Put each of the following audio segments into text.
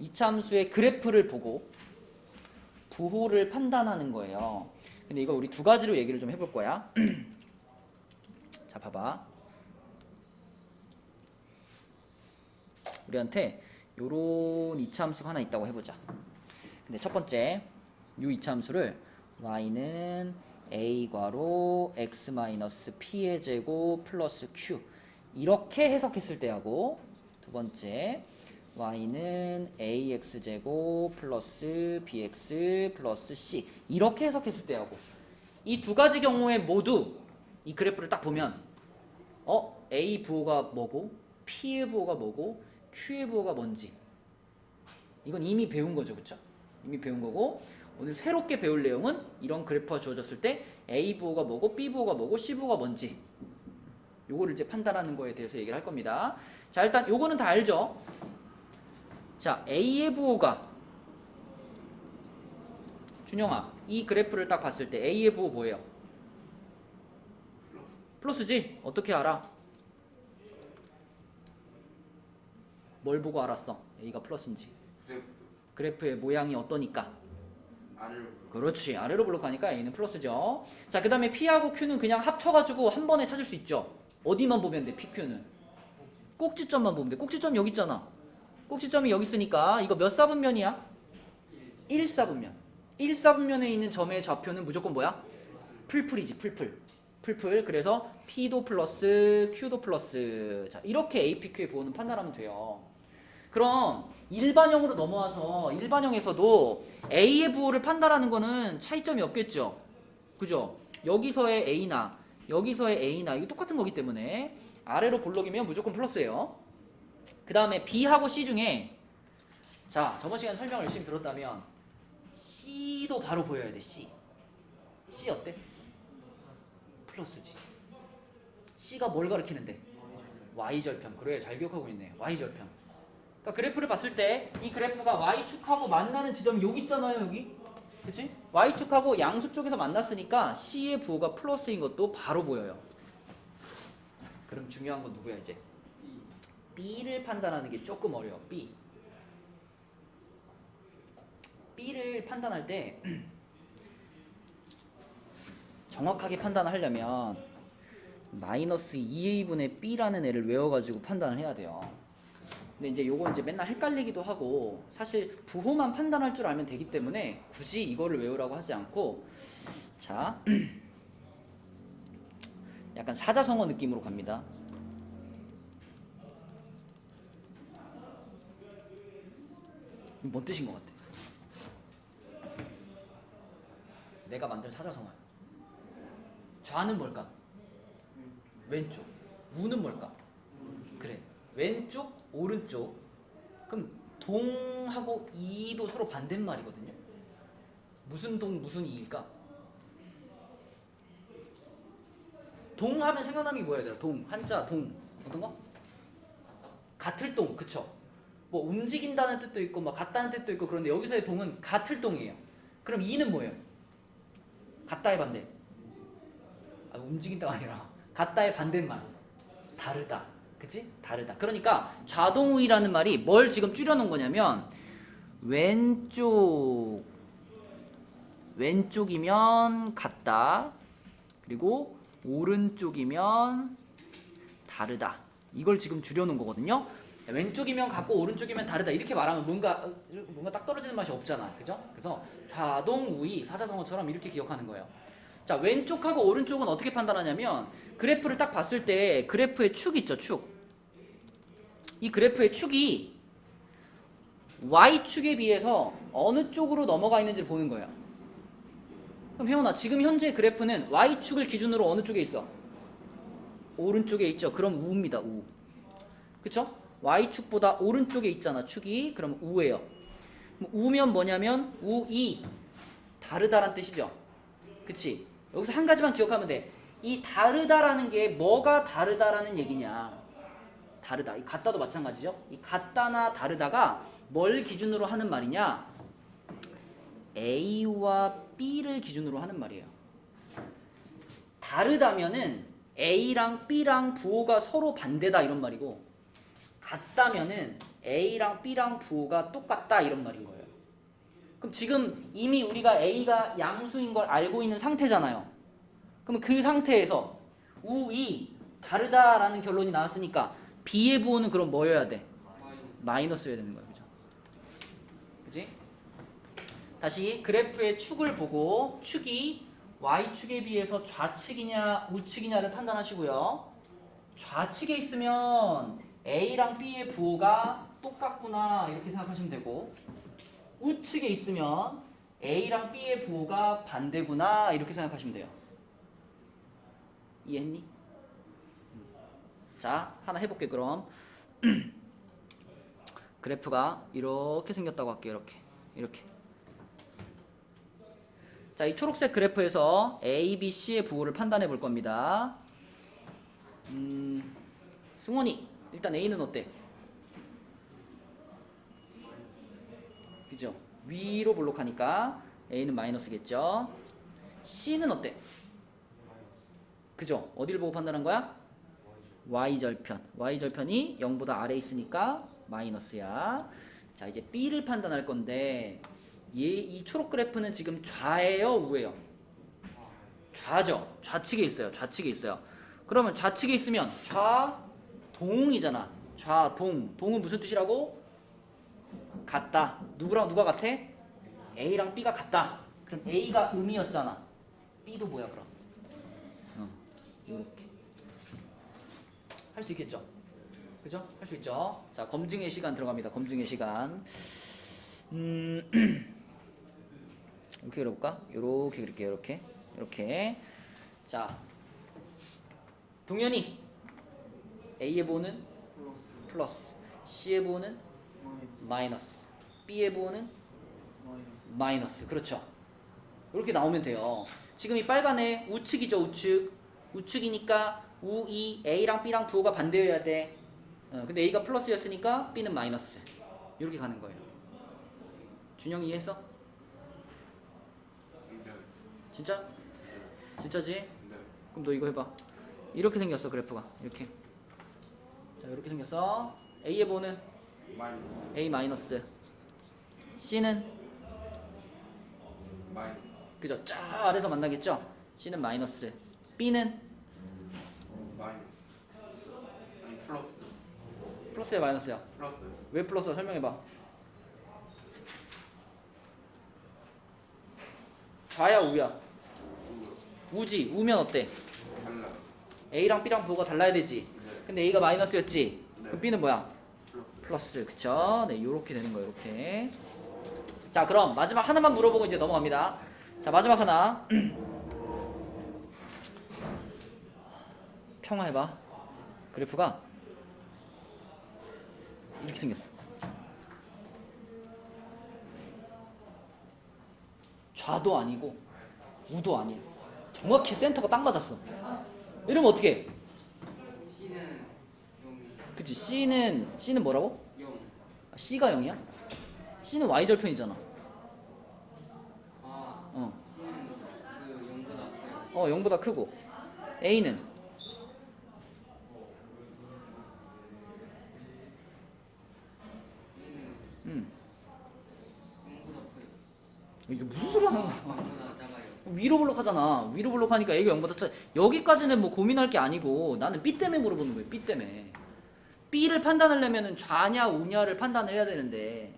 이차 함수의 그래프를 보고 부호를 판단하는 거예요. 근데 이거 우리 두 가지로 얘기를 좀 해볼 거야. 자, 봐봐. 우리한테 요런 이차 함수가 하나 있다고 해보자. 근데 첫 번째 요 이차 함수를 y는 a 괄호 x 마이너스 p의 제곱 플러스 q 이렇게 해석했을 때하고 두 번째 y는 ax 제곱 플러스 bx 플러스 c 이렇게 해석했을 때하고 이 두 가지 경우에 모두 이 그래프를 딱 보면 어? a 부호가 뭐고? p의 부호가 뭐고? q의 부호가 뭔지 이건 이미 배운 거죠 그쵸? 이미 배운 거고 오늘 새롭게 배울 내용은 이런 그래프가 주어졌을 때 a 부호가 뭐고 b 부호가 뭐고 c 부호가 뭔지 요거를 이제 판단하는 거에 대해서 얘기를 할 겁니다. 자 일단 요거는 다 알죠 자 a의 부호가 준영아 이 그래프를 딱 봤을 때 a의 부호 뭐예요? 플러스지? 어떻게 알아? 뭘 보고 알았어? A가 플러스인지. 그래프의 모양이 어떠니까? 그렇지 아래로 블록하니까 a는 플러스죠. 자 그 다음에 p하고 q는 그냥 합쳐가지고 한 번에 찾을 수 있죠. 어디만 보면 돼 p, q는. 꼭지점만 보면 돼. 꼭지점 여기 있잖아 꼭지점이 여기 있으니까 이거 몇 사분면이야? 1사분면. 1사분면에 있는 점의 좌표는 무조건 뭐야? 풀풀이지 풀풀. 풀풀 그래서 p도 플러스 q도 플러스. 자 이렇게 apq의 부호는 판단하면 돼요. 그럼 일반형으로 넘어와서 일반형에서도 a의 부호를 판단하는 거는 차이점이 없겠죠? 그죠? 여기서의 a나 여기서의 a나 이거 똑같은 거기 때문에 아래로 볼록이면 무조건 플러스예요 그 다음에 b하고 c 중에 자 저번 시간 설명 열심히 들었다면 c도 바로 보여야 돼 c. C 어때? 플러스지 c가 뭘 가리키는데? Y절편. 그래 잘 기억하고 있네. Y절편. 그러니까 그래프를 봤을 때 이 그래프가 y축하고 만나는 지점이 여기 있잖아요 여기. 그치? y축하고 양수 쪽에서 만났으니까 c의 부호가 플러스인 것도 바로 보여요. 그럼 중요한 건 누구야 이제 B를 판단하는 게 조금 어려워. B. B를 판단할 때 정확하게 판단을 하려면 마이너스 2a분의 b라는 애를 외워가지고 판단을 해야 돼요. 근데 이제 요거 이제 맨날 헷갈리기도 하고 사실 부호만 판단할 줄 알면 되기 때문에 굳이 이거를 외우라고 하지 않고 자 약간 사자성어 느낌으로 갑니다. 이거 뭔 뜻인 것 같아? 내가 만든 사자성어. 좌는 뭘까? 왼쪽. 우는 뭘까? 그래. 왼쪽, 오른쪽. 그럼 동하고 이도 서로 반대말이거든요. 무슨 동, 무슨 이일까? 동 하면 생각나는 게 뭐야, 얘들아? 동, 한자, 동. 어떤 거? 같을 동, 그쵸? 뭐 움직인다는 뜻도 있고 막 같다는 뜻도 있고 그런데 여기서의 동은 같을 동이에요. 그럼 이는 뭐예요? 같다의 반대. 아, 움직인다가 아니라 같다의 반대말. 다르다. 그치? 다르다. 그러니까 좌동우이라는 말이 뭘 지금 줄여놓은 거냐면 왼쪽 왼쪽이면 같다. 그리고 오른쪽이면 다르다. 이걸 지금 줄여놓은 거거든요. 왼쪽이면 같고 오른쪽이면 다르다. 이렇게 말하면 뭔가 뭔가 딱 떨어지는 맛이 없잖아. 그죠? 그래서 좌동 우위 사자성어처럼 이렇게 기억하는 거예요. 자 왼쪽하고 오른쪽은 어떻게 판단하냐면 그래프를 딱 봤을 때 그래프의 축 있죠 축이 그래프의 축이 y축에 비해서 어느 쪽으로 넘어가 있는지를 보는 거예요. 그럼 혜원아 지금 현재 그래프는 y축을 기준으로 어느 쪽에 있어? 오른쪽에 있죠. 그럼 우입니다 우. 그쵸 y축보다 오른쪽에 있잖아 축이. 그럼 우예요. 우면 뭐냐면 우이. 다르다란 뜻이죠. 그치? 여기서 한 가지만 기억하면 돼이 다르다라는 게 뭐가 다르다라는 얘기냐? 다르다. 이 같다도 마찬가지죠. 이 같다나 다르다가 뭘 기준으로 하는 말이냐? A와 B를 기준으로 하는 말이에요. 다르다면은 A랑 B랑 부호가 서로 반대다 이런 말이고 같다면은 A랑 B랑 부호가 똑같다 이런 말인 거예요. 그럼 지금 이미 우리가 A가 양수인 걸 알고 있는 상태잖아요. 그럼 그 상태에서 우이 다르다라는 결론이 나왔으니까 B의 부호는 그럼 뭐여야 돼? 마이너스여야 되는 거예요. 그죠? 그지? 다시 그래프의 축을 보고 축이 y축에 비해서 좌측이냐 우측이냐를 판단하시고요. 좌측에 있으면 a랑 b의 부호가 똑같구나 이렇게 생각하시면 되고 우측에 있으면 a랑 b의 부호가 반대구나 이렇게 생각하시면 돼요. 이해했니? 자 하나 해볼게 그럼 그래프가 이렇게 생겼다고 할게요 이렇게 이렇게 자, 이 초록색 그래프에서 A, B, C의 부호를 판단해 볼 겁니다. 음, 승원이 일단 A는 어때? 그죠? 위로 볼록하니까 A는 마이너스겠죠? C는 어때? 그죠? 어디를 보고 판단한 거야? Y절편. Y절편이 0보다 아래 있으니까 마이너스야. 자, 이제 B를 판단할 건데 얘, 이 초록 그래프는 지금 좌예요, 우예요? 좌죠. 좌측에 있어요. 좌측에 있어요. 그러면 좌측에 있으면 좌 동이잖아. 좌동. 동은 무슨 뜻이라고? 같다. 누구랑 누가 같아? A랑 B가 같다. 그럼 A가 음이었잖아. B도 뭐야 그럼? 어, 이렇게. 할 수 있겠죠? 그죠? 할 수 있죠? 자, 검증의 시간 들어갑니다. 검증의 시간. 음, 이렇게 그려볼까? 이렇게 그릴게요. 이렇게, 이렇게. 자, 동현이 A의 부호는 플러스, C의 부호는 마이너스, B의 부호는 마이너스. 그렇죠? 이렇게 나오면 돼요. 지금 이 빨간에 우측이죠, 우측. 우측이니까 우, 이 A랑 B랑 부호가 반대여야 돼. 어, 근데 A가 플러스였으니까 B는 마이너스. 이렇게 가는 거예요. 준영이 이해했어? 진짜? 진짜지? 그럼 너 이거 해봐. 이렇게 생겼어 그래프가. 이렇게. 자 이렇게 생겼어. A의 부호는 A 마이너스. C는 그죠? 쫙 아래서 만나겠죠? C는 마이너스. B는 플러스야 마이너스야. 왜 플러스야? 설명해봐. 좌야 우야? 우지. 우면 어때? A랑 B랑 부호가 달라야 되지. 근데 A가 마이너스였지. 그럼 B는 뭐야? 플러스. 그쵸? 네, 요렇게 되는 거예요. 이렇게. 자, 그럼 마지막 하나만 물어보고 이제 넘어갑니다. 자, 마지막 하나. 평화해봐. 그래프가 이렇게 생겼어. 좌도 아니고 우도 아니에요. 정확히 센터가 딱 맞았어. 이러면 어떻게? C는 그치 C는 C는 뭐라고? 용. 아, C가 0이야? C는 Y 절편이잖아. 아 어. C는 그 용보다 커요. 어 0보다 크고 A는 A는 음 커요. 이게 무슨 소리 하는 거야? 용보다 작아요. 위로 블록하잖아. 위로 블록하니까 A가 0보다 차. 여기까지는 뭐 고민할 게 아니고 나는 B 때문에 물어보는 거예요. B 때문에. B를 판단하려면은 좌냐 우냐를 판단을 해야 되는데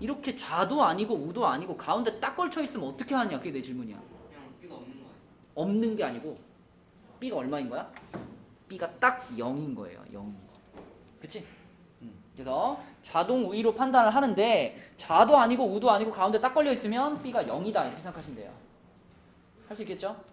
이렇게 좌도 아니고 우도 아니고 가운데 딱 걸쳐 있으면 어떻게 하냐? 그게 내 질문이야. 그냥 B가 없는 거예요. 없는 게 아니고 B가 얼마인 거야? B가 딱 0인 거예요. 0. 그치? 음. 그래서 좌동 우위로 판단을 하는데 좌도 아니고 우도 아니고 가운데 딱 걸려 있으면 B가 0이다 이렇게 생각하시면 돼요. 할 수 있겠죠?